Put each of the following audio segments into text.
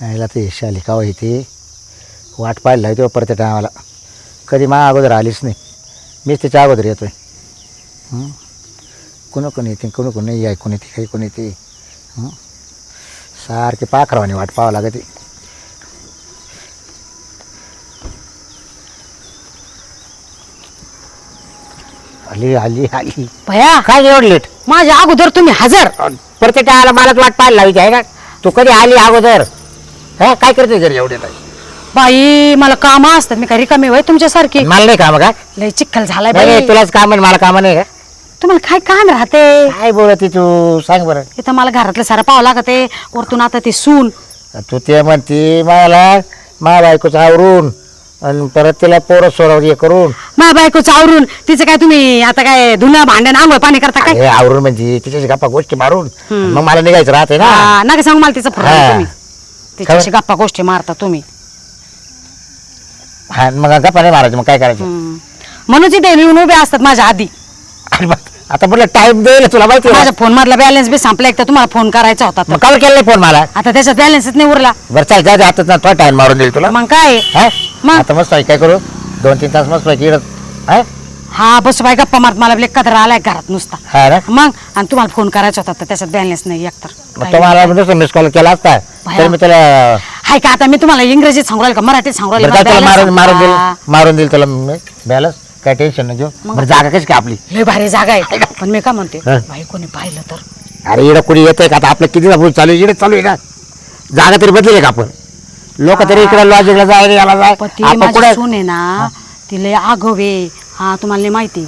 यायला ते शाली का येते वाट आहे तेव्हा परत टायमाला कधी मा अगोदर आलीच नाही. मीच त्याच्या अगोदर येतोय. हं? कोण कोण येते कोण कोण नाही ऐकून येते काही कोण येते? सारखे पाखरावाने वाट पाहावं लागते. आली आली आली. भया! काय एवढं लेट? माझ्या अगोदर तुम्ही हजर! प्रत्येक टाळाला मलाच वाट पाहायला लावायची आहे का? तू कधी आली अगोदर? हा काय करते घरी एवढे नाही बाई मला काम असतात मी काय रिकामी वय तुमच्यासारखी? मला नाही काम का? लय चिखल झालाय नाही बाई. नाही, तुलाच काम आहे मला काम नाही का? तुम्हाला काय काम राहते? काय बोलत तू? सांग बरं. इथं मला घरातलं सारं पाहावं लागते वरतून आता ती सून. तू ते म्हणते मला मा बायकोचं आवरून आणि परत तिला पोरं सोडवून हे करून. माझ्या बायकोचं आवरून तिचं काय तुम्ही आता काय धुणं भांड्यान आंघोळ पाणी करता काय? हे आवरून म्हणजे तिच्याशी गप्पा गोष्टी मारून मग मला निघायचं राहते ना. हा, नका सांगू मला तिचं हा. फरक तुम्ही. तिच्याशी गप्पा गोष्टी मारता तुम्ही. हा मग गप्पा नाही मारायचं मग काय करायचं? हम्म. म्हणून तिथे येऊन उभे असतात माझ्या आधी. अरे बा, आता म्हटलं टाइम देईल तुला माहिती आहे माझ्या? फोन मधला बॅलन्स बी संपला एक तर तुम्हाला फोन करायचा होता तर. मग केलं नाही फोन मला? आता त्याच्यात बॅलन्सच नाही उरला. बरं चाल दे आता ना थोडा टाइम मारून देईल तुला. मग काय? हा? मग? आता मस्त आहे काय करू? दोन तीन तास मस्त पैकी इकडं हा? हा बस बाई गप्पा मारत मला कदर आलाय घरात नुसता. हा ना? मग? आणि तुम्हाला फोन करायचा होता तर त्याच्यात बॅलन्स नाही एकतर मग काय तो मला नुसतं मिस कॉल केला असता. तर मी हाय का आता मी तुम्हाला इंग्रजीत सांगू राहिले का मराठीत सांगू राहिले बरं काय मला तुला balance मारून मारून देईल सांगा. मारून देईल तुला मी. बॅलन्स काय टेन्शन नाही घेऊ बरं जागा कशी काय आपली? लय भारी जागा आहे. पण मी काय म्हणते हा. भाई कोणी पाहिलं तर? अरे इकडं कुणी येतंय का? आता आपलं किती चालू आहे इकडे चालू आहे ना? जागा तरी बदली का आपण? लोक तरी इकडे लॉजिकला जाय याला जाय. पण ती आपण माझी कुठे सून आहे ना ती लय आगवे हा तुम्हाला माहिती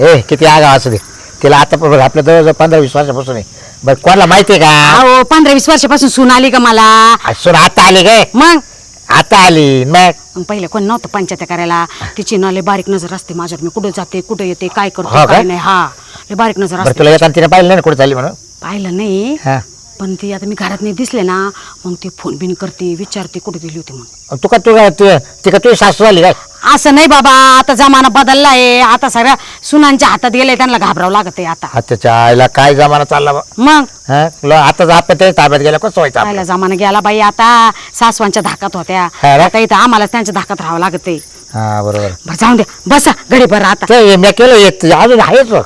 ए किती आगा असू दे. तिला आता पण बघ, आपल्या जवळजवळ पंधरा वीस वर्षापासून आहे. बरं कोणाला माहिती आहे का? अहो पंधरा वीस वर्षापासून सून आली का मला? असून आता आली काय? मग? आता आली मग? मग पहिले कोण नव्हतं पंचायत करायला? तिची ना लय बारीक नजर असते माझ्यावर. मी कुठे जाते कुठे येते काय हो करतो का? काय नाही. हा लय बारीक नजर बरं असते. तुला येताना तिने पाहिलं नाही ना कुठे चालली म्हणून? पाहिलं नाही. हा. पण ती आता मी घरात नाही दिसले ना मग ती फोन बिन करते विचारते कुठे गेली होती मग. तू का तू काय तू ती का तुझी सासू आली काय? असं नाही बाबा आता जमाना बदलला आहे आता सगळ्या सुनांच्या हातात गेले त्यांना घाबरावं लागत आहे आता. त्याच्या आईला काय जमाना चालला बा? मग? हा? आता ताब्यात गेला कसं व्हायचं आपलं? पहिला जमाना गेला बाई आता सासवांच्या धाकात होत्या. हा? आता इथं आम्हाला त्यांच्या धाकात राहावं लागत आहे. हा बरोबर. बरं जाऊन द्या बसा घडी बरं आता. ते मी केलं एक अजून आहेच बघ.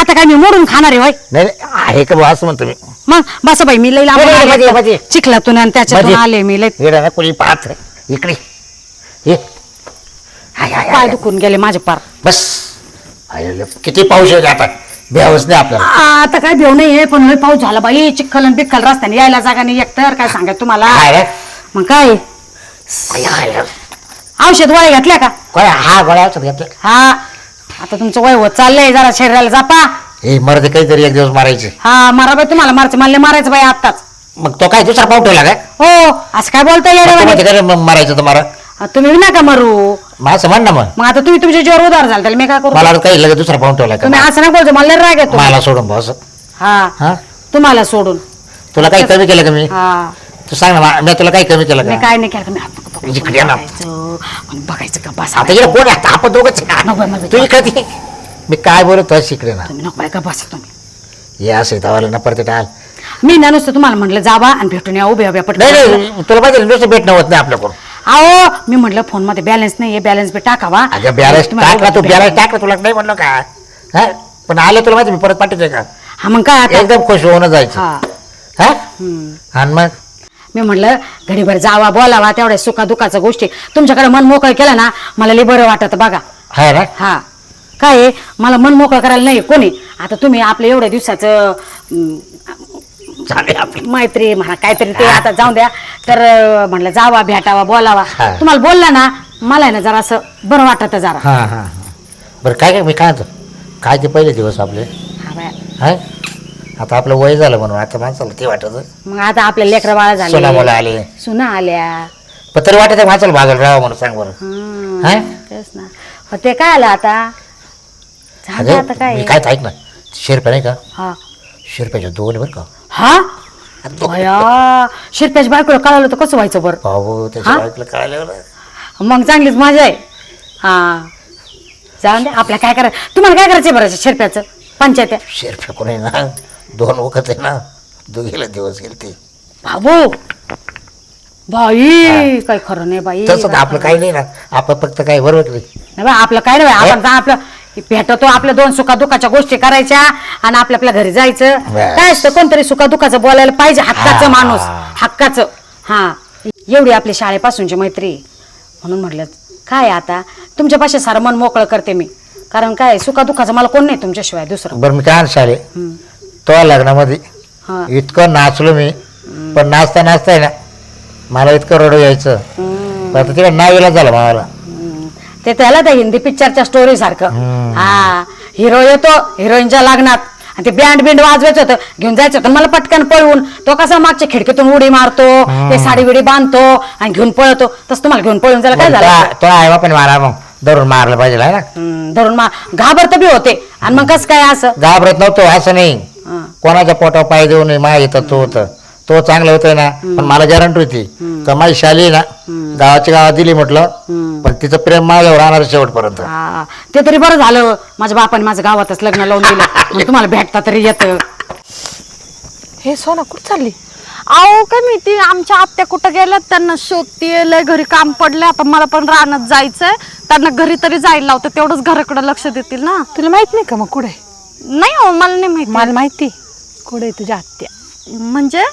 आता काय मी मोडून खाणार आहे होय? नाही नाही, आहे का बुवा असं म्हणतो मी. मग बसा बाई मी लई. चिखलातून आणि त्याच्यातून मध्ये. आले मी लई. इकडे ना कोणी पाहत. इकडे. ये. हाय, हाय, पाय. दुखून गेले माझे पार. बस. हाय, लय- किती पाऊस येते आता? भ्यावच नाही आपल्याला. आता काय भेव नाही आहे पण लई पाऊस झाला बाई. चिखल आणि बिखल रस्त्याने यायला जागा नाही. एकतर काय सांगाय तुम्हाला? काय रे? मग काय? हाय, हाय, हाय. औषध वय घातल्या का? काय हा गोळ्या औषध घेतलं हा. आता तुमचं वय होत चाललंय जरा शरीराला जापा. हे मरते काहीतरी एक दिवस मारायचे. हा मारा बाई तुम्हाला मारायचं मला नाही मारायचं बाई आत्ताच. मग तो काय दुसरा पाऊस ठेवला काय? हो असं काय बोलताय मग तू येड्यावानी? म्हणते का रे, मग तुम्ही नका मारू. मग असं म्हण. ना मग मग आता तुम्ही तुमच्या जीवर उधार झाला त्याला मी काय करू? मला आता काही लगेच दुसरा पाऊस ठेवला तुम्ही असं नाही बोलतो मला लय राग येतो. मला सोडून असं. हा. हा? तुम्हाला सोडून. तुला काही कमी केलं का मी? हा. तू सांग ना मा- मी तुला काही कमी केलं मी का काय नाही केलं मी नको. इकडे ना. बघायचं? पण बघायचं का? बस. आता इकडे कोण आहे? आता आपण दोघंच नको बाई, मला तू इकडे ये. मी काय बोलत शिकडे ना. तुम्ही नको बाई का बसा तुम्ही? हे असं तवाला ना परत टाल मी ना नुसतं तुम्हाला म्हटलं जावा आणि भेटून या उभ्या उभ्या नाही पटकन. नाही तुला माहिती आहे, नुसतं भेटणं होत नाही आपल्याकडून. अहो मी म्हटलं फोनमध्ये बॅलन्स नाही बॅलन्स बी टाकावा. अगं बॅलन्स तुम्हाला टाकला तू बॅलन्स. टाकला तुला नाही म्हणलं का? हा? पण आलं तुला माहिती मी परत पाठवते का? हा मग काय आता? एकदम खुश होऊन जायचं. हा. हा. आणि मग? मी म्हटलं घडीभर जावा बोलावा तेवढ्या सुखा दुखाच्या गोष्टी. तुमच्याकडे मन मोकळं केलं ना मला लय बरं वाटत बघा. हा ना? हा. काय आहे, मला मन मोकळं करायला नाही कोणी. आता तुम्ही आपलं एवढ्या दिवसाचं अं, आपलं. मैत्री म्हणा काहीतरी ते आता जाऊन द्या. तर अं, म्हटलं जावा भेटावा बोलावा. हा. तुम्हाला बोलला ना मला आहे ना जरा असं बरं वाटत जरा. हा हा हा. बरं काय काय मी काय म्हणतो? काय ते पहिले दिवस आपले? हा बाया. आता आपलं वय झालं म्हणून आता माणसाला ते वाटत. मग आता आपले लेकरं बाळा सोना मुलं झाले आले. सुना आल्या. पण तरी वाटत आहे माणसाला भागल राहावं म्हणून सांग बरं. हम्म? तेच ना. ते काय आलं आता? झालं आता अगं काय? मी काय ऐक ना शेरप्या नाही का? हा. शेरप्याच्या दोन बरं का. हा? भया शिरप्याच्या बायकोला कळालं तर कसं व्हायचं बरं? भाऊ त्याच्या हा? बायकोला मग चांगलीच मजा आहे. हा. जाऊन दे आपल्या काय करायचं? तुम्हाला काय करायचं बरं शिरप्याचं? पंचायत आहे. शेर फेकून आहे ना? दोन वखत आहे ना? दोघीला दिवस गेले ते बाबू बाई काय खरं नाही बाई. तसं तर आपलं काही नाही ना. आपण फक्त काय बरोबर नाही नाही बाई, आपलं काय नाही बाई, आपण आपलं भेटतो आपल्या दोन सुखा दुखाच्या गोष्टी करायच्या आणि आपल्या आपल्या घरी जायचं बस. काय असतं कोणतरी सुखा दुखाचं बोलायला पाहिजे हक्काचं हा. माणूस हक्काचं हा एवढी आपली शाळेपासूनची मैत्री आहे. म्हणून म्हटलं काय आता तुमच्यापाशी सारं मन मोकळं करते मी कारण काय सुखा दुखाचं मला कोण नाही तुमच्याशिवाय दुसरं बरं मी काय शाळे हम्म. तो लग्नामध्ये हा इतकं नाचलो मी पण नाचता नाचता आहे ना मला इतकं रडू यायचं हम्म. पण आता तिकडे नावीला झालं मला. ते त्याला त्या हिंदी पिक्चरच्या स्टोरी सारखं. हा. हिरो येतो हिरोईनच्या लग्नात. आणि ते बँड बिंड वाजवायचं होतं घेऊन जायचं होतं. मला पटकन पळवून तो कसा मागच्या खिडकीतून उडी मारतो ते साडी बिडी बांधतो आणि घेऊन पळतो. तसं तुम्हाला घेऊन पळून जायला काय झालं? तो- आहे पण मला मग. धरून मारलं पाहिजे है ना? हम्म, धरून मा घाबरत बी होते. आणि मग कसं काय असं? घाबरत नव्हतो असं नाही. कोणाच्या पोटावर पाय देऊ नये माझ्या तो होतं. तो चांगलं होतं ना पण मला गॅरंटी होती का माझी शाली ना गावाच्या गावात दिली म्हटलं पण तिचं प्रेम माझ्यावर राहणार शेवटपर्यंत. हा, ते तरी बरं झालं. माझ्या बापाने माझं गावातच लग्न लावून दिलं. मग तुम्हाला भेटता तरी येतं. हे सोना कुठं चालली? अहो काय माहिती आमच्या आत्या कुठं गेल्या? त्यांना शोधतीये लय घरी काम पडले आता मला पण रानात जायचंय. त्यांना घरी तरी जायला लावतं. तेवढंच घराकडे लक्ष देतील ना. तुला माहीत नाही का मग कुठे? नाही हो मला नाही माहिती. मला माहिती. कुठे तुझ्या आत्या? म्हणजे?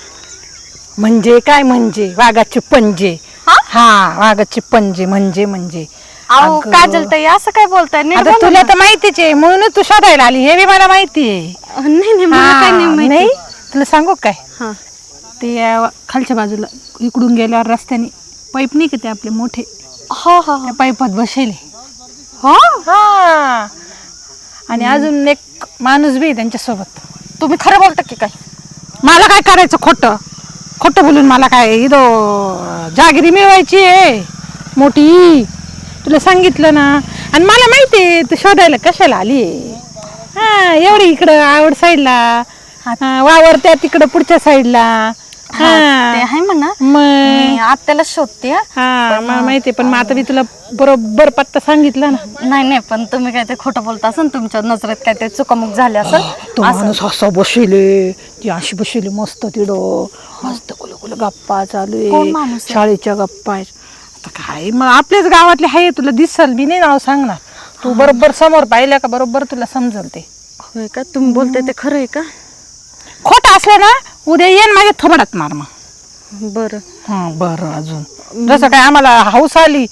म्हणजे काय म्हणजे? वाघाचे पंजे हा? हा वाघाचे पंजे म्हणजे म्हणजे. अहो अगं. काजल ताई असं काय बोलताय? नीट आता बोला तुला ना. तर माहितीच आहे म्हणूनच तू शोधायला आली. हे बी मला माहिती आहे. नाही नाही मला काय नाही हा, माहिती. नाही? तुला सांगू काय? हा. ते अं, खालच्या बाजूला इकडून गेल्यावर रस्त्याने पाईप नाही का ते आपले मोठे. हो हो. त्या पाईपात बसेले. हो? हा. आणि अजून एक माणूस बी आहे त्यांच्यासोबत. तुम्ही खरं बोलता की काय? मला काय करायचं खोटं? खोटं बोलून मला काय इदो जागिरी मिळवायची आहे? मोठी. तुला सांगितलं ना. आणि मला माहिती आहे तू शोधायला कशाला आली हा एवढी इकडं आवड साईडला. हा, वावर त्या तिकडं पुढच्या साईडला. हा, ते आहे म्हणा. मग? मी आत्याला शोधते हा. हा मला माहिती पण मग आता मी तुला बरोबर पत्ता सांगितला ना. नाही नाही पण तुम्ही काय ते खोटं बोलता असेल तुमच्या नजरेत काय ते चुकामुक झाले असेल तो माणूस असा बसले ती अशी बसली मस्त तिडं. मस्त कुल कुल गप्पा चालू कोण आहे माणूस आहे? शाळेच्या गप्पा आहेत. आता काय मग आपल्याच गावातले आहे तुला दिसल मी नाही नाव सांगणार. तू बरोबर समोर पाहिलं का बरोबर तुला समजल ते. होय का? तुम्ही बोलताय ते खरं आहे का? खोटं असलं ना उद्या येईन माझ्या थोबडात मार मग. बरं. हा बरं अजून. जसं काय आम्हाला हाऊस आली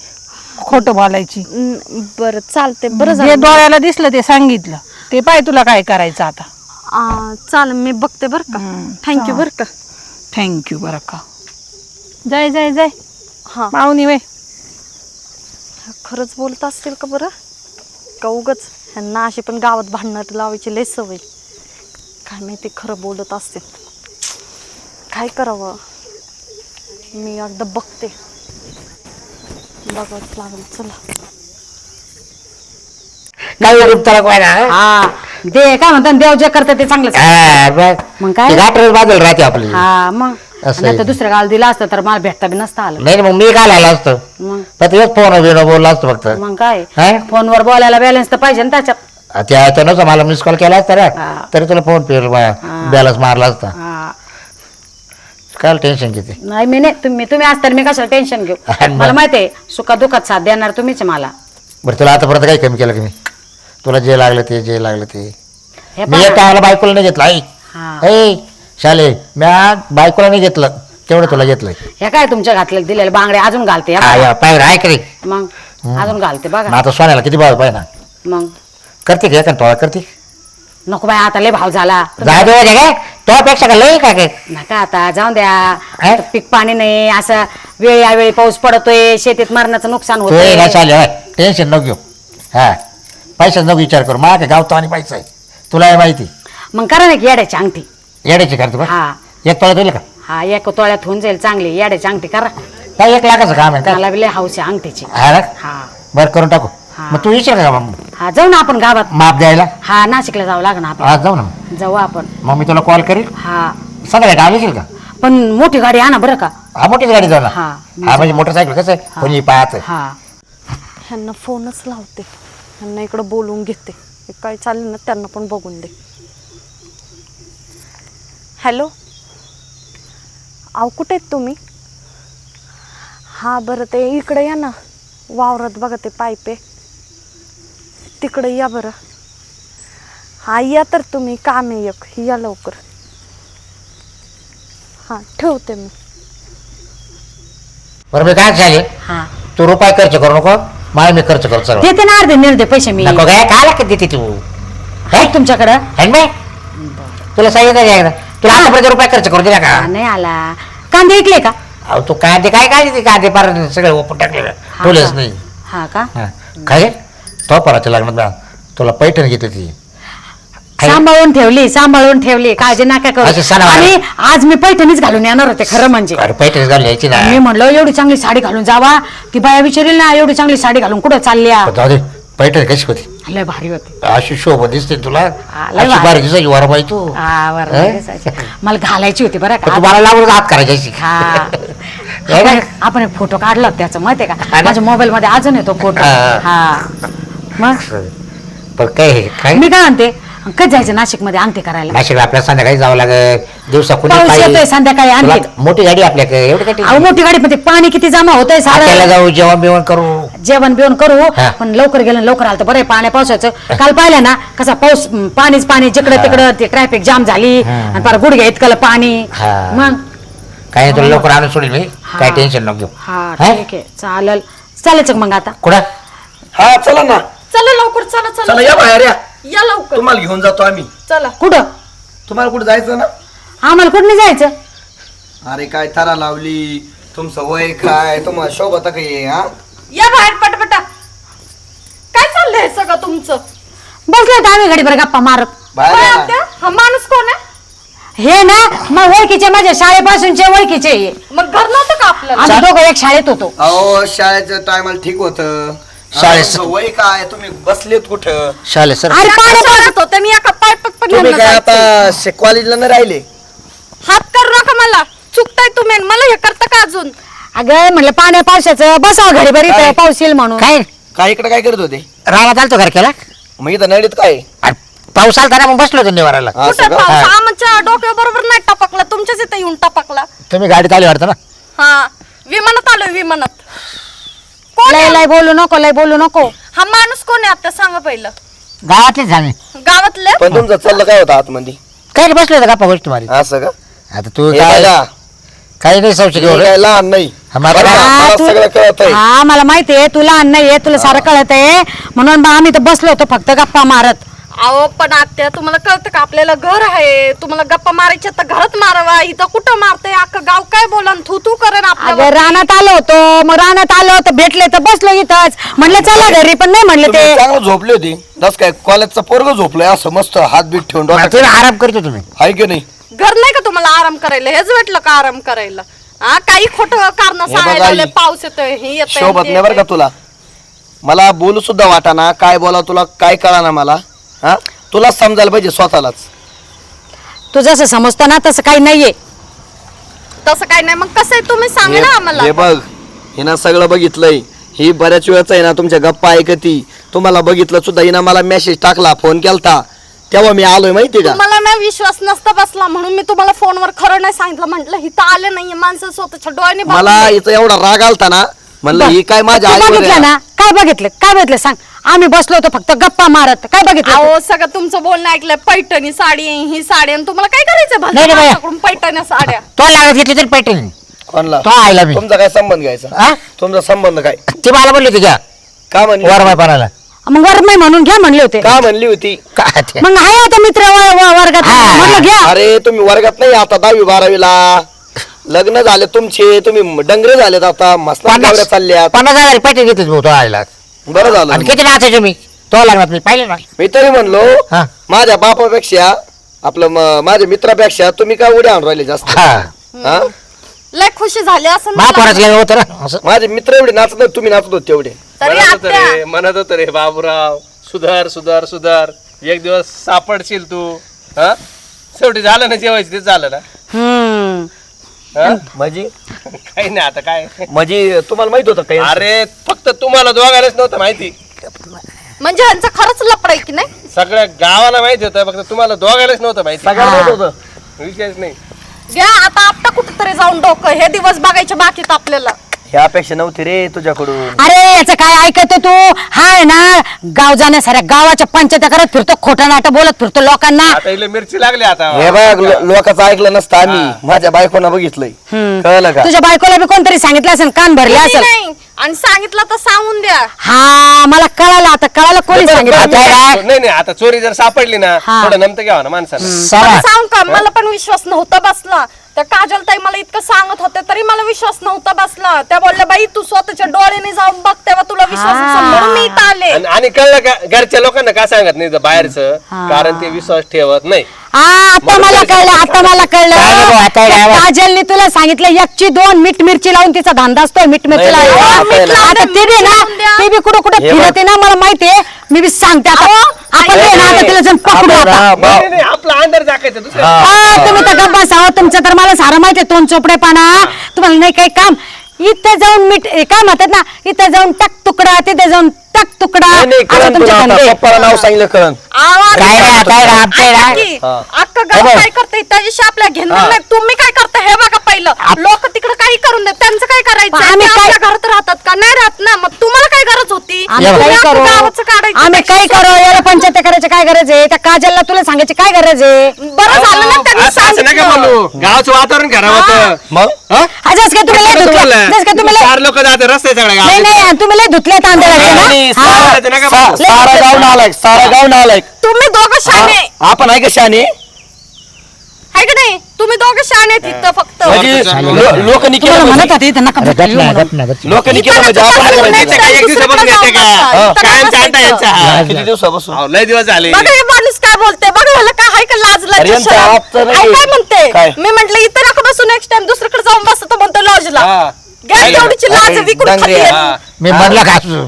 खोटं बोलायची. बरं चालते बरं जे झालं. डोळ्याला दिसलं ते सांगितलं. ते पाय तुला काय करायचं आता. आ, चालेल मी बघते बरं का. हम्म, थँक्यू बरं का. थँक्यू बरं का. जाय जाय जाय. हा. पाहुणी वे खरंच बोलत असतील का बरं? का उगच ह्यांना अशी पण गावात भांडणं लावायची लय सवय. काय माहिती खरं बोलत असतील काय करावं? मी एकदा बघते. बघावंच लागेल चला. रूप ना हा? दे काय म्हणतात देव जे करतं ते चांगलंच. बस. मग काय? ती बाजूला राहते आपली. हा मग. असं. दुसऱ्या गावाला दिला असतं तर मला भेटता बी नसतं आलं. नाही मग मी काय आला असतो? मग? तेच फोन बिन बोलला असतो फक्त. मग काय? हा? फोनवर बोलायला बॅलन्स तर पाहिजे ना त्याच्यात. त्या त्यानं मला मिस कॉल केला असता रे हा. तरी तुला फोन पे बॅलन्स मारला असता. हा. काय टेन्शन किती नाही मी नाही तुम्ही तुम्ही असताना मी कशाला टेन्शन घेऊ? मग? मला माहिती आहे सुखा दुखात साथ देणार तुम्हीच आहे मला. बरं तुला आतापर्यंत काही कमी केलं की मी? तुला जे लागलं ते जे लागलं ते. हे मी पहा. एक टायमाला बायकोला नाही घेतलं हा. ऐ शाले म्या बायकोला नाही घेतलं तेवढं तुला घेतलंय. हे काय तुमच्या घातले दिलेले बांगडे अजून घालते हे रे, ऐक रे. मग अजून घालते मग बघा आता सोन्याला किती भाव पाहिजे ना. मग? करते का एका टोळा करते. नको बाय आता लय भाव झाला. जा दे वगैरे काय त्यापेक्षा का लय काय काय? नका आता जाऊन द्या. काय? आता पीक पाणी नाही असं वेळ यावेळी पाऊस पडतोय शेतीत मरणाचं नुकसान तू होतंय ना चालेल होय. टेन्शन नको घेऊ. हा. पैशाच नको विचार करू. मा काय गावतो आणि पैसा आहे. तुला हे माहिती. मग करा ना की येड्याची अंगठी. येड्याची करतो का? हा. एक तोळा तुला का? हा एक तोळ्यात होऊन जाईल चांगली. येड्याची अंगठी करा. काय एक लाखाचं काम आहे का मला बी लय हाऊस आहे अंगठीची. हा ना? हा. बरं करून टाकू. मग तू विचार का मग हा जाऊ ना आपण गावात. माप द्यायला? हा नाशिकला जावं लागणार आपण आज जाऊ ना जाऊ आपण. मग मी तुला कॉल करील हा. संध्याकाळी काम येशील का? पण मोठी गाडी आणा बरं का. हा मोठीच गाडी जाऊ ना हा. हा म्हणजे मोटरसायकल कसं आहे? कोणी पाहत हा. ह्यांना फोनच लावते. ह्यांना इकडं बोलवून घेते. हे काय चालेल ना त्यांना पण बघून दे. हॅलो? आव कुठे आहेत तुम्ही? हा बरं ते इकडे या ना. वावरात बघा ते पाईप आहे तिकडे या बरं. हा या तर तुम्ही काम आहे एक या लवकर. हां ठेवते मी. बरं मी काय झाले हा. तू रुपये खर्च करू नको मला मी खर्च करू सगळं देते ना अर्धे निर्दे पैसे मी. नको काय काला किती देते तू? आहे तुमच्याकडं? है ना? बाई? तुला सांगितलं नाही एकदा. तुला आतापर्यंत रुपये खर्च करू दिला का? हा, नाही आला. कांदे ऐकले का? अहो तू कांदे काय काय ते कांदे पार सगळे ओपन टाकले हा ठेवलेच का? नाही. हा का? हा. काय तो परत लग्नात ना तुला पैठण घेते ती? सांभाळून ठेवली सांभाळून ठेवली. काळजी नका करू. असे सणावार. आणि आज मी पैठणीच घालून येणार होते खरं म्हणजे. अरे पैठण घालून यायची ना. मी म्हणलं एवढी चांगली साडी घालून जावा. ती बाया विचारेल ना एवढी चांगली साडी घालून कुठं चालल्या? पण जाऊ दे पैठण कशी होती? लय भारी होती. अशी शोभा दिसते तुला. लय अशी दिसायची वर तू? दिसायची. मला घालायची होती बरं पण का. तू मला लावून हात करायची. हा. आपण- एक फोटो काढला होता त्याचा माहितीये हा का ना? माझ्या मोबाईल मध्ये अजून येतो फोटो. हा. हा. मग? पण काय हे? काय? मी काय म्हणते? कधी जायचं नाशिकमध्ये अंगठी करायला? नाशिकला संध्याकाळी जावं लागेल. दिवसा कुणी पाऊस पायी. येतोय संध्याकाळी तुला मोठी गाडी आपल्याकडे एवढी काय अहो मोठी गाडी मध्ये पाणी किती जमा होतंय आपल्याला जाऊ जेवण बिवण करू. जेवण बिवण करू हा. पण लवकर गेलं लवकर आलं तर बरं आहे, पाण्या पावसाचं. काल पाहिलं ना कसा पाऊस म, पाणीच पाणी जिकडं तिकडं ते ट्रॅफिक जाम झाली. हा. आणि परत गुडघ्या इतकं पाणी. हा. मग? काय नाही, तुला लवकर आणून सोडेल मी. काय टेन्शन नको घेऊ. हा हा? ठीक आहे. चालेल. चालायचं का मग आता? कुठं? हा चला ना. चला लवकर चला चला. या बाहेर या. या लवकर. तुम्हाला घेऊन जातो आम्ही. चला. कुठं? तुम्हाला कुठे जायचं ना? आम्हाला कुठं नाही जायचं? अरे काय तारा लावली. तुमचं वय काय? तुम्हाला शोभत काय हा या बाहेर पटपटा. काय चाललंय सगळं तुमचं? बसलो होतो आम्ही घडी बरं गप्पा मारत. बाहेर काय या ना. आत्या? हा माणूस कोण आहे? हे ना मग ओळखीचे माझ्या शाळेपासूनचे ओळखीचे हे. मग घर नव्हतं का आपल्याला? आम्ही दोघं एक शाळेत होतो. अहो शाळेच्या टायमाला ठीक होत. शाळेत- वय काय तुम्ही बसलेत कुठं? शाले सर अरे पाण्या शाळेत होते? मी एका पायपात पण तुम्ही यांना काय जायचंय. आता कॉलेजला नाही राहिले? हात करू नका मला. चुकताय तुम्ही आणि मला हे करता का अजून? अगं म्हणलं पाण्या पावसाचं बसावं घडी बरी काय? पाऊस येईल म्हणून. काय? काय इकडे काय करत होते? रानात आलतो घर केला. मग इथं नडीत काय? पाऊस आलता ना मग बसलो होतो कुठं? पाऊस? हा. आमच्या डोक्या बरोबर नाही टपकला. तुमच्याच इथे येऊन टपकला. तुम्ही गाडीत आली वाटतं ना? हा. विमानात आलोय विमानात. कोण लय आहे? लय बोलू नको लय बोलू नको. हा माणूस कोण आहे आता? सांगा पहिलं. गावातलीच झाली. गावातले? पण तुमचं चाललं काय होतं आतमध्ये? काय रे बसलो होतो गप्पा गोष्टी मारी असं का? आता तू हे काय बघा, काही नाही हे काय लहान नाही. हा, मला- बघा, हा, मला तू- सगळं कळत आहे हा मला माहितीये तुला अन्न आहे तुला सारं कळत आहे म्हणून बा आम्ही तर बसलो होतो फक्त गप्पा मारत. अहो पण आत्या तुम्हाला कळतं का? आपल्याला घर आहे. तुम्हाला गप्पा मारायचे तर घरात मारावा. इथं कुठं मारतंय? अख्खं गाव काय बोला थू तू करेन अगं आपल्याला रानात आलो होतो. मग रानात आलो तर भेटले तर बसलो इथंच. म्हणलं चला घरी पण नाही म्हणलं तुम्ही ते. चांगलं झोपली होती. दस काय कॉलेजचा पोरग झोपलोय. असं मस्त हात बीत ठेवून डोक्यात तुम्ही आराम करतो तुम्ही. हाय की नाही? घर नाही का तुम्हाला आराम करायला? हेच भेटलं का आराम करायला? हा काही खोट कारण हे सांगायला बघा लागले, आई. पाऊस येतोय हे येतंय शोभत ते नाही बरं का येतंय. तुला. मला बोलू सुद्धा वाटाना. काय बोला तुला काय कळा ना मला? हा? तुलाच समजायला पाहिजे स्वतःलाच. तू जसं समजतो ना तसं काही नाहीये. तसं काय नाही. मग कसं आहे? तुम्ही सांगा ना हे आम्हाला. हे बघ हिनं सगळं बघितलंय. ही बऱ्याच वेळच आहे ना तुमच्या गप्पा ऐकती. तुम्हाला बघितलं सुद्धा हिनं मला मेसेज टाकला फोन केलता. तेव्हा मी आलोय माहिती का? तुम्हाला ना विश्वास नसता बसला म्हणून मी तुम्हाला फोनवर खरं नाही सांगितलं. म्हटलं हिथं आले नाहीये माणसं स्वतःच्या डोळ्याने मला. हिचा एवढा राग आलता ना म्हणलं ही काय माझ्या आईवर आहे. ना? काय बघितलं? काय बघितलं? सांग. आम्ही बसलो होतो फक्त गप्पा मारत. काय बघितलं अहो सगळं तुमचं बोलणं ऐकलंय पैठणी साडी ही साडी आणि तुम्हाला काय करायचं नाही, नाही, पैठण्या साड्या. तो लागत घेतली तरी पैठण. कोणला? तो आयला मी तुमचा काय संबंध घ्यायचा? हा? तुमचा संबंध काय? ती मला बोलली होती घ्या. का म्हणली वर पाण्याला मग वर नाही म्हणून घ्या म्हणले होते. का म्हणली होती? काय ते? मग आहे आता मित्र व- व- वर्गात. हा. घ्या. अरे तुम्ही वर्गात नाही आता दहावी बारावीला. लग्न झाले तुमचे तुम्ही डंगरे झालेत आता मस्त पन्नास चालल्यात. पन्नास हजार पैठण घेतली भाऊ तो आयला बरं झालं. आणि किती नाचायचे मी? तो लागणार मी पाहिले ना मी तरी म्हणलो हा. माझ्या बापापेक्षा आपलं म- माझ्या मित्रापेक्षा तुम्ही काय उड्या आणून राहिले जास्त? हा. हा? लय खुशी झाली असं मा मला. पोराचं गेलं होतं ना? असं. माझे मित्र एवढे नाचत नाही तुम्ही नाचत होते तेवढे. तरी म्हणत होतं आत्या. रे म्हणत होतं रे बाबूराव. सुधार सुधार सुधार. एक दिवस सापडशील तू. हा? शेवटी झालं ना जेवायचं ते झालं ना. हम्म. हा? म्हणजे? काही नाही आता काय? म्हणजे तुम्हाला माहीत होतं काही अरे फक्त तुम्हाला दोघांनाच नव्हतं माहिती. म्हणजे ह्यांचं खरंच लपड आहे की नाही? सगळ्या गावाला माहिती होतं फक्त तुम्हाला दोघांनाच नव्हतं माहिती. सगळ्यांना माहीत होतं. विषयच नाही. घ्या आता आपटा कुठेतरी जाऊन डोकं. हे दिवस बघायचे बाकीत आपल्याला. ही अपेक्षा नव्हती रे तुझ्याकडून. अरे याचं काय ऐकतो तू? हा आहे ना गाव जाण्या साऱ्या गावाच्या पंचायत करत फिरतो खोटा नाटक बोलत फिरतो लोकांना. आता इले मिरची लागली आता. हे बघ लो- लोकांचं ऐकलं नसतं आम्ही. माझ्या बायकोनं बघितलंय. कळलं का? तुझ्या बायकोला बी कोणतरी सांगितलं असेल कान भरले असेल? नाही. आणि सांगितलं तर सांगून द्या. हा मला कळालं आता कळालं कोणी सांगितलं. नाही नाही आता चोरी जर सापडली ना हा. थोडं नमतं घ्यावं ना माणसानं सांग का? मला पण विश्वास नव्हता बसला. त्या काजल ताई मला इतकं सांगत होते तरी मला विश्वास नव्हता बसला. त्या बोलल्या बाई तू स्वतःच्या डोळ्याने जाऊन बघ तेव्हा तुला विश्वास म्हणून मी इथं आले. आणि- आणि कळलं का घरच्या लोकांना का सांगत नाही बाहेरचं? कारण ते विश्वास ठेवत नाही. हा आता मला कळलं आता मला काय कळलं काय? काजलने तुला सांगितलं एकची दोन मीठ मिरची लावून तिचा धंदा असतोय मीठ मिरची नाही, लावून. नाही. आता ते बी ना लावून द्या. ते बी कुठं कुठं हे बघ. फिरते ना मला माहितीये. मी बी सांगते आता. आपण बी ना आता तिला जाऊन पकडू आपण आता. ना, नाही, भाऊ- नाही, नाही, दुसरं हा, तुम्ही तर गप्पा साव तुमचं तर मला सारं माहितीये तोंड चोपडेपणा. तुम्हाला नाही काही काम. इथे जाऊन मीठ हे काय म्हणतात ना इथे जाऊन टक तुकडा तिथे जाऊन टक तुकडा. नाही, नाही, कळण तुला आता. पप्पाला नाव सांगितलं कळण. आवाज. काय रे, काय रे, हा. काय करते त्याच्याशी आपल्या घेणं नाही. तुम्ही काय करता हे बघा पहिलं. लोक तिकडे काही करून देत त्यांचं काय करायचं? आम्ही काय- आपल्या घरात राहतात का? नाही राहत ना. मग तुम्हाला काय गरज होती? आम्ही तुम्ही काय अख्खं करू? गावाचं काढायचं आम्ही काय करू? याला पंचायत करायची काय गरज आहे? त्या काजलला तुला सांगायची काय गरज आहे? बरं झालं ना त्यांनी असं असं नका सांगितलं. बोलू गावचं वातावरण खराब होतं. मग? हा? जसं काय तुम्ही लय धुतले? जसं काय तुम्ही लय चार लोक जाते रस्ते सगळ्या नाही गावात. नाही तुम्ही लय धुतले तांदळाचे नाही, सारा- हा. ते नका सा- बोलू. सारा गाव नालायक सारा गाव नालायक तुम्ही दोघं शाणे आपण आहे का शाने आहे का नाही तुम्ही दोघं इथं फक्त म्हणजे लो- तुम्हाला म्हणत म्हणजे- होते इथं नका अरे धुतले गप ना म्हणून. गप ना गप ना. लोकांनी केलं म्हणजे आपण next काय time एक दिवसापासून दुसरीकडे येते का? जाऊन हा. बसा. कायम इथं चालता नका यांचा बसायचं. हा. किती दिवसापासून अहो, लय दिवस झाले बघा हे माणूस काय बोलते बघा ह्याला काय हाय का लाज अरे नाही. काय म्हणते काय? मी म्हंटल इथं नका बसू नेक्स्ट टाइम दुसरीकडे जाऊन बसतो म्हणतो लॉजला हा. तेवढीची लाज विकून खाते हा. मी म्हणलं का असं?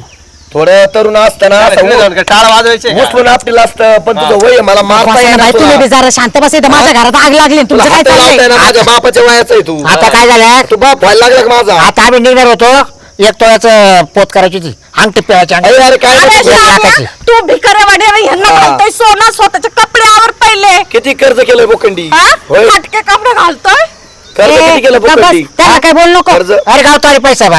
थोडं तरुण असताना अरे, टाळ वाजवायचे? उचलून आपटील असतं पण तुझं वय आहे, मला मारता वासना येणार बाई तुम्ही बी तुला. जरा शांत बस इथं माझ्या घरात आग लागली तुमचं काय चाललंय? माझ्या बापाच्या वयाचं आहे तू. आता काय झालं? तू बाप व्हायला लागला का माझा? आता आम्ही निघणार होतो एक तोळ्याचं पोत करायची होती. अंगठी पिळायची अंगठी. अरे अरे काय अरे नको. श्याम्या, लाखाची. तू ह्यांना हा. घालतोय सोनं स्वतःचे कपडे आवर पहिले. किती कर्ज केलंय बोकंडी? हा? होय. कपडे घालतोय? कर्ज ए, किती केलं गप्प बस, बोकंडी? त्यांना काय बोल नको. कर्ज? अरे गाव तारी पैसा आहे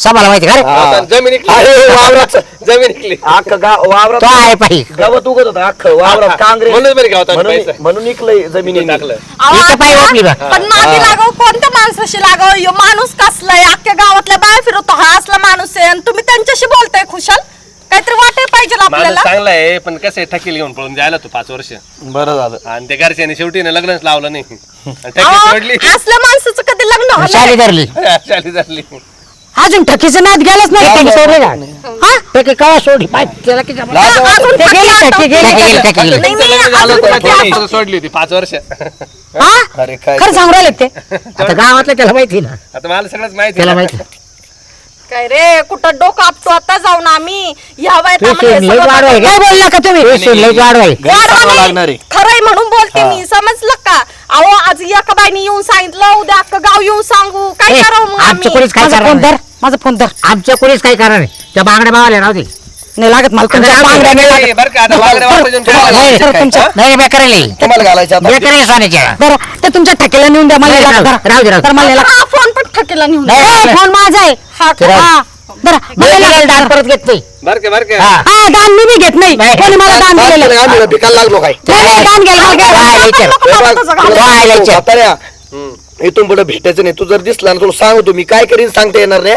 समाला माहिती का रे. आता जमीन इकली. अरे वावराचं जमीन इकली. अख्खं गाव वावरात तो आहे पाहिजे. गवत उगत होतं अख्खं. वावरात काँग्रेस म्हणूनच बरं गावात आम्ही म्हणून पैसा. म्हणून इकलंय जमिनी टाकलं. अहो, इथं पाय बा. पण लागाव कोणत्या माणसाशी लागाव ह्यो माणूस कसलाय? अख्ख्या गावातल्या बाहेर फिरवतो. हा असला माणूस आहे. आणि तुम्ही त्यांच्याशी बोलताय खुशाल? काहीतरी वाटे पाहिजे माझं आपल्याला. चांगलं आहे पण कसं आहे ठकील घेऊन पळून जायला तू पाच वर्ष. बरं झालं. आणि त्या घरच्याने शेवटी ना लग्नच लावलं नाही. आणि ठकी अहो, सोडली. असल्या माणसाचं कधी लग्न होणार? शाली धरली. शाली झाली अजून ठकीचं नाद गेलंच नाही टकी सोडली हा? टकी कवा सोडली? पाय त्याला किती जमा- लाज वाटते. अजून ते ठकी गेली, आता ठकी गेली, होती. ठकी गेली, ठकी गेली. नाही, नाही, लग्न झालं अजून तर ठकी ठकी आता. सोडली होती पाच वर्ष. हा? अरे काय खरं सांगू राहिले ते. आता गावातलं त्याला माहिती ना. आता मला सगळंच माहिती त्याला. माहिती. काय रे कुठं डोकं आपतो आता जाऊन आम्ही. या वयात तू आम्हाला हे सोडली सगळं वाढवाय काय बोलला का तुम्ही? तू सोडली वाढवाय. घरी वाढवा सांगावं नाही. लागणार आहे. खरंय म्हणून बोलते मी. समजलं का? अहो आज एका बाईने येऊन सांगितलं उद्या अख्खं गाव येऊन सांगू. काय करावं मग आमचं आम्ही? कोणीच काय माझा करणार फोन नाही. धर? माझा फोन धर आमच्या कोणीच काय करणार नाही त्या बांगड्या बावाल्या राहू दे नाही लागत मला तुमच्या बांगड्या नाही लागत. नाही, बरं का आता बांगड्या वापरून काय तुम्हाला- करायचं? नाही, तुमच्या- नाही बेकार तुम्हाला घालायचं आता बेकार सोन्याच्या बरं ते तुमच्या ठेकेला नेऊन द्या मला नाही. राहू- राहू दे, राहू दे. मला नाही लागत. हा फोन पण ठकेला नेऊन नाही, द्या. नाही, ए, नाही. फोन माझा आहे हा ते का? राहू. हा बरं मला. दान परत घेत नाही बरं का बरं का हा. हा दान मी बी घेत नाही नाही. कोणी मला दान दिलेलं केलं, आम्ही भिकायला लागलो काय नाही, नाही, दान घ्यायला काय- हे. इथून पुढे भेटायचं नाही. तू जर दिसला ना तुला सांगतो मी. काय करीन सांगता येणार रे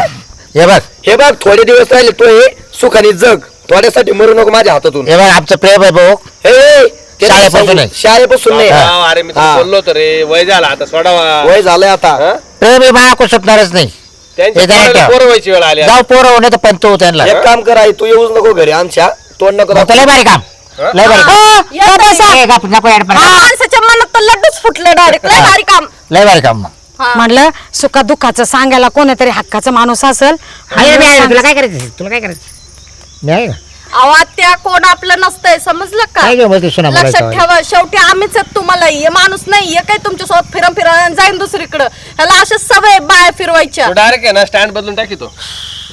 हे? बघ. हे बघ थोडे दिवस राहिले तो हे सुखाने जग. थोड्यासाठी मरू नको माझ्या हातातून. हे बघ आमचं प्रेम आहे भाऊ. हे, हे, ते शाळेपासून. नाही. शाळेपासून नाही. अरे मी तुला हा. बोललो होतो रे. वय झाला आता सोडावा. वय झालंय आता. हा? प्रेम हे बाळा सुटणारच नाही. त्यांची हे जरा पोराला ठेव. पोरं व्हायची वेळ आली आता. जाऊ पोरं होणे तर पंत होऊ त्यांना. एक काम कर आई तू येऊच नको घरी. आमच्या तोंड नको मग तर लय भारी काम? लय भारी. काम हो, या हो, ताई. बसा. ए, गप, नको याडपण. हा माणसाच्या मनात तर लड्डूच फुटले डायरेक्ट लय भारी काम. हा. म्हणलं सुखा दुःखाचं सांगायला कोणीतरी हक्काचा माणूस असेल आहे मी आहे तुला काय करायचं तुला काय करायचं मी आहे ना. आवाज त्या कोण आपलं नसतंय समजलं का? काय घेऊ बोलते सुना मला लक्षात इथं? ठेवा शेवटी आम्हीच आहेत तुम्हाला. हे माणूस नाही हे काय तुमच्यासोबत फिरम फिरम जाईन दुसरीकडं? ह्याला अशा सवय बाय फिरवायच्या. तो डायरेक्ट आहे ना स्टँड बदलून टाकी तो.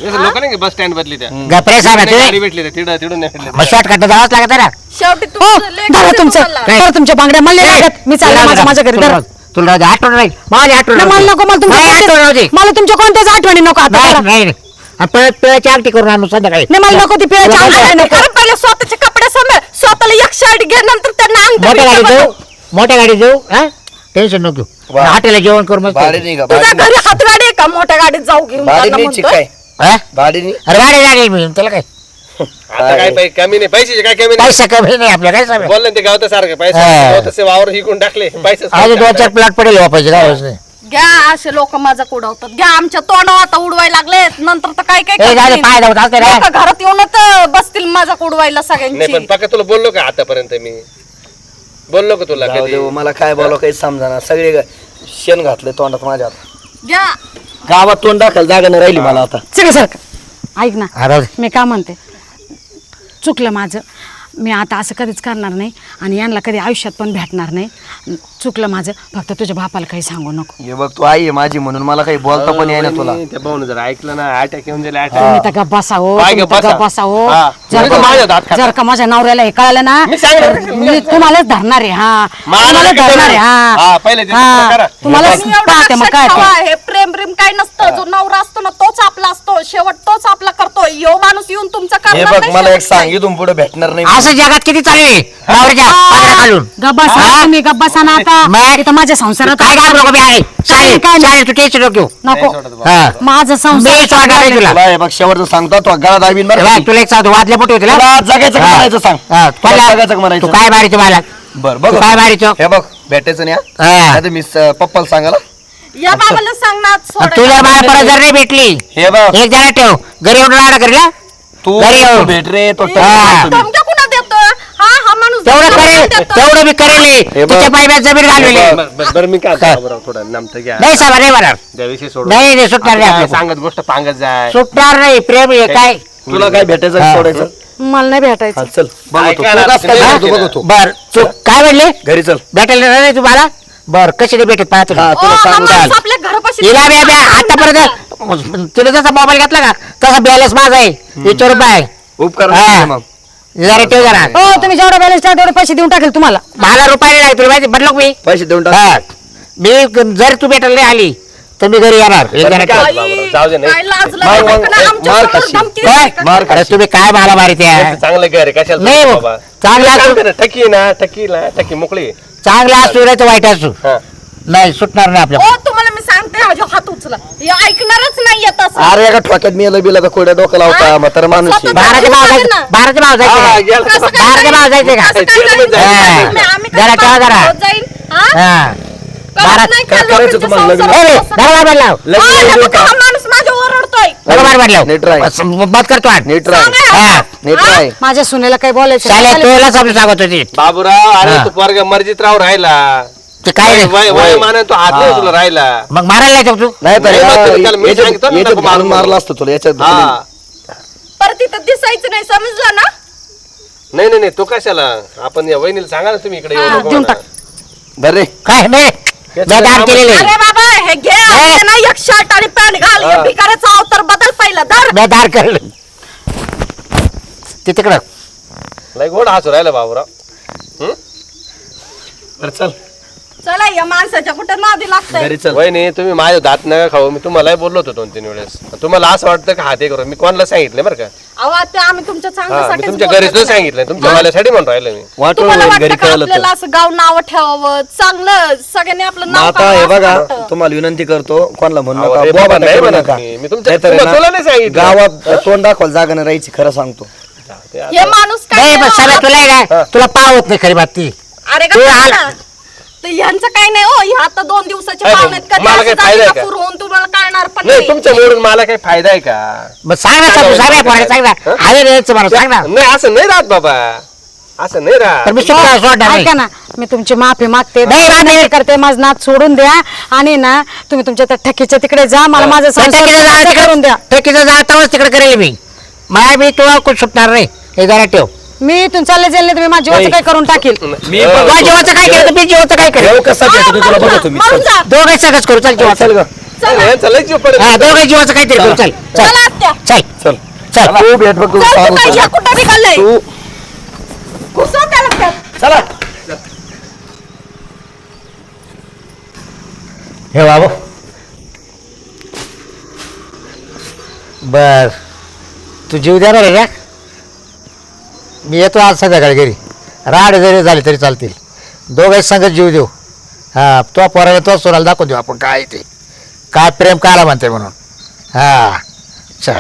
लोक नाही बस स्टँड बदली त्या गप्रे साहेब नाही, गाडी आहे भेटली त्या तिडं तिडून नाही भेटली. मग शॉर्टकट जावंच लागत ना शेवटी हो तुमचं लेकरं धरा आहे तुमचं. तुम्हाला. धरा तुमच्या बांगड्या मला नाही. लागत मी चालला माझ्या माझ्या घरी. धरा. तुला राहू दे, आठवण राहील. माझी आठवण नाही, मला. नको मला आठवण राहू दे. मला तुमच्या कोणत्याच आठवणी नको आता नाही करा. नाही नाही. आणि परत पिळाची करून आणू संध्याकाळी. नाही मला नको ती पिळाची तुला आमटी. काय- नको अरे पहिले स्वतःचे कपडे समज स्वतःला एक शर्ट घे नंतर त्यांना अंगठी मोठ्या बिंगठी बनव. जाऊ. मोठ्या गाडीत जाऊ हा? टेन्शन नको. घेऊ वा. हॉटेलला जेवण करू मग भाडे नाही का तुझ्या भाडे घरी हातगाडी आहे का? मोठ्या गाडीत जाऊ घेऊन भाडे त्यांना न्यायची म्हणतोय. काय हा? अरे भाडे लागेल मी त्याला काय? आता काय पाहिजे कमी नाही पैशाचे काय कमी नाही? पैसा कमी नाही आपल्या काय सांग बोल ना ते गावत सारखं पैसे हा. तसे वावर हिकून टाकले पैसे दोन चार प्लॉट पडेल वापायचे काय होत नाही. घ्या असे लोक माझा उडवतात घ्या आमच्या तोंडावर आता उडवायला लागले नंतर तर काय काय ए, जाऊ दे, करतील? पाय धावत असते रे. लोकं घरात येऊनच बसतील माझा उडवायला नाही पण सगळ्यांची पक्का तुला बोललो का आतापर्यंत मी? बोललो का तुला जाऊ कधी? दे हो, मला काय बोलावं काही समजा सगळे शेण घातले तोंडात माझ्या आता. घ्या. गावात तोंड दाखल जागा नाही राहिली मला आता. सगळं सारखं. ऐक ना राहू दे. मी काय म्हणते? चुकलं माझं. मी आता असं कधीच करणार नाही आणि यांना कधी आयुष्यात पण भेटणार नाही. चुकलं माझं. फक्त तुझ्या बापाला काही सांगू नको. हे बघ तू आई आहे माझी म्हणून मला काही बोलता पण येईना तुला. त्या भाऊन जर ऐकलं ना अटॅक येऊन जाईल तुम्ही अटॅक तर गप्प बसावं काय तुम्ही गप्प तर बसा? गप्प बसावं हा. जर तुम्ही तर माझ्या दात का खाता. जर का माझ्या नवऱ्याला हे कळलं ना मी सांगणार तर मी तुम्हालाच धरणार आहे हा. मला तुम्हालाच नका धरणार आहे. हा, पहिले ते हा. करा. तुम्हाला तुम्ही एवढं पाहते मग लक्षात काय ठेवा, ते. हे प्रेम प्रेम काय नसतं. जो नवरा असतो ना तोच आपला असतो. शेवट तोच आपला करतो यो माणूस येऊन तुमचा हे करणार बघ नाही मला एक शेवट सांग इथून पुढे भेटणार नाही असं जगात किती चालले? नवऱ्याच्या पायाला खालून. गब्बासा तुम्ही गब्बासा ना आता. मग? इथं माझ्या संसारात काय नको आहे चालेल काय नाही. चालेल तू टेन्शन नको घेऊ. नको. हा. माझं मी संसार सोडणार नाही तुला. तुला हे बघ शेवटचं सांगतो तो गळा दाबीन बरं हे का? बघ, तुला एक सांगतो पोटी होती तुला जगायचं का म्हणायचं सांग? हा, तुला तुला- जगायचं का तू म्हणायचं? काय मारायचं मला? बर तू बघ काय मारायचं हे बघ भेटायचं नाही हा? हा. नाहीतर मी स- पप्पाला सांगाला या बाबाला सांगणार आणि तू जर मला परत जर नाही भेटली हे बघ. एक जरा ठेव. घरी येऊन राडा करीला तू घरी येऊन. तू भेट रे तो हा. तेवढं करेल. तेवढं मी करेल हे. बघ. तिच्या पायव्यात जमीन घालवली. बरं बरं- बरं मी काय काय? बरं थोडं नमतं घ्या. नाही साबा नाही म्हणणार त्याविषयी नाही नाही सुटणार नाही काय. सांगत गोष्ट पांगत जाय. सुटणार नाही प्रेम आहे काय? तुला काय भेटायचं हा. सोडायचं? मला नाही भेटायचं. हा, चल. बघतो ऐका तू ना, कसं काय तुम्ही भेटतो ऐका बघतो. बर तू काय म्हणले? घरी चल. भेटायला नाही तुम्हाला? बर कशी नाही भेटत पाहतो हा, ओ, तुला हा सांगू माणूस. आपल्या घरापाशी तिला बी बी आतापर्यंत तिला जसा मोबाईल घेतला का तसा बॅलन्स माझा आहे. वीस रुपये उपकार हा. मग. जरा ठेव जरा हो तुम्ही जेवढा बॅलन्स टाका तेवढे पैसे देऊन टाकेल तुम्हाला मला रुपये नाही तुला माहिती बदलो मी पैसे देऊन टाक हा मी जर तू भेटायला नाही आली तर मी घरी येणार एक बरं, जरा मी काय- ठेव. आई, बाबा, जाऊ दे, नाही. काय लाजलं मार- नाही मार- का? आमच्या मार समोर खाशील. धमकी काय? देते का? मार अरे तुम्ही काय मला मारित आहे चांगलं घर आहे कशाला नाही हो. बाबा चांगलं असू चालतं ना, टकी ना टकी ना टकी मोकळी चांगला असू नाही तर वाईट असू हा नाही सुटणार नाही आपल्या तुम्हाला मी सांगते जो हात उचला हे ऐकणारच नाही येत असं अरे एका ठोक्यात मी बिला का कोड्या डोकं लावता? म्हातारा माणूस आहे. स्वतः- बाराचे भाव चालेल जायचे ना. बाराचे भाव हा, जायचे गेलं. कसं काय बाराचे जाईल? भाव जायचे का काय. आम्ही- जरा ठेवा जरा. होत जाईल? हा? हा कळत बारा- नाही का काय करायचं लोकांच्या तुम्हाला लग्न? संसारात ए, कसं- लग्न? हा माणूस माझ्या ओरडतोय बरोबर म्हटलं नीट राह. करतो हा. नीट हा? राह माझ्या सुनेला काही बोलायचं चालेल नाही. तुला समजून सांगत होती बाबूराव अरे हा. तू पोरगा मर्जीत राहू राहिला ते काय नाही. वय वय मानाने तू हात नाही. तुला राहिला. मग मारायला येतो तू? नाही तर नाही, मग तुम्ही त्याला मी याच्यात- सांगितलं ना, याच्यात नको घालून मारू मारला असतं तुला याच्यात हा. परत इथं दिसायचं नाही समजलं ना? नाही नाही नाही तो कशाला? आपण या वहिनीला सांगा ना तुम्ही इकडे येऊ हा, नको देऊन म्हणा. टाक. बरे काय मी दान केलेले अरे बाबा हे घे असं ना एक शर्ट आणि पॅन्ट घाल हे. हा. भिकाऱ्याचा अवतार बदल पहिला धर मी ते तिकडं. लय गोड हसू राहिला बाबूराव. हं? बरं चल. चला या माणसाच्या कुठे नादी लागतंय? घरी चल. वहिनी तुम्ही माझे दात नका खाऊ. मी तुम्हालाही बोललो होतो दोन तीन वेळेस. तुम्हाला असं वाटतं का हाते करू. मी कोणाला सांगितलं बरं का? अहो आम्ही तुमच्या हा मी तुमच्या घरीच नाही सांगितलं तुमच्या वाल्यासाठी म्हणून राहिलं मी. वाटून तुम्हाला होईल वाटतं घरी का कळलं तर. आपल्याला असं गाव नाव ठेवावं? चांगलं सगळ्यांनी आपलं मग नाव आता हे काढावं असं बघा वाटतं. तुम्हाला विनंती करतो कोणाला म्हणू अहो, नका नाही करू म्हणत नका. मी. मी तुमच्या- नाहीतर आहे ना, तुला नाही सांगितलं. गावात तोंड दाखवायला जागा नाही राहायची खरं सांगतो. हे माणूस काय नाही पण नाही सगळं तुला आहे तुला पावत नाही खरी बात ती अरे तू का आला. तर ह्यांचं काय नाही हो हे आता दोन दिवसाचे अरे, पाहुणे आहेत. कधी मला असं जाती फायदा आहे का? का? पुरवून तुम्हाला कळणार पण नाही नाही. तुमच्या मोडून मला काही फायदा आहे का? मग सांग ना सांग सांग ना पोराला, सांग ना. हं? आहे रे याचं मला सांग ना? नाही असं नाही राहत बाबा. असं नाही तर मी सुटणार सोडणार नाही. ऐका ना मी तुमची माफी मागते. नाही, नाही, विनंती करते माझं नाद सोडून द्या. आणि ना तुम्ही तुमच्या त्या ठकीच्या तिकडे जा मला माझं संसार करून द्या. ठेकीचं जाळ तेव्हाच तिकडे करेल मी. माय मी तुला कुठं सुटणार नाही. हे जरा ठेव. मी इथून चालले जाईल मी माझ्या जीवाचं काय करून टाकील? मी. पण जीवाचं काय केलं? तर मी जीवाचं काय करेल देव कसा तुला मरून बघतो जा, मी मरून जा. दोघे सगळंच करू चल जीवाचं. चल ग. नाही, यांचं लय जीव पडेल. हा दोघे जीवाचं काहीतरी करू चल. चला चल. आत्या. चल चल. चल. तू भेट बघ चल तू काय. या कुठं निघालंय? तू घुसव त्याला त्यात. चला. हे बाबू. बर. तू जीव देणार आहे का? मी येतो आज संध्याकाळी घरी. राड जरी झाले तरी चालतील. दोघे संगत जीव देऊ. हां तो पोराला तो सोनाला दाखवून देऊ आपण काय ते. काय प्रेम काला म्हणते म्हणून. हां चल.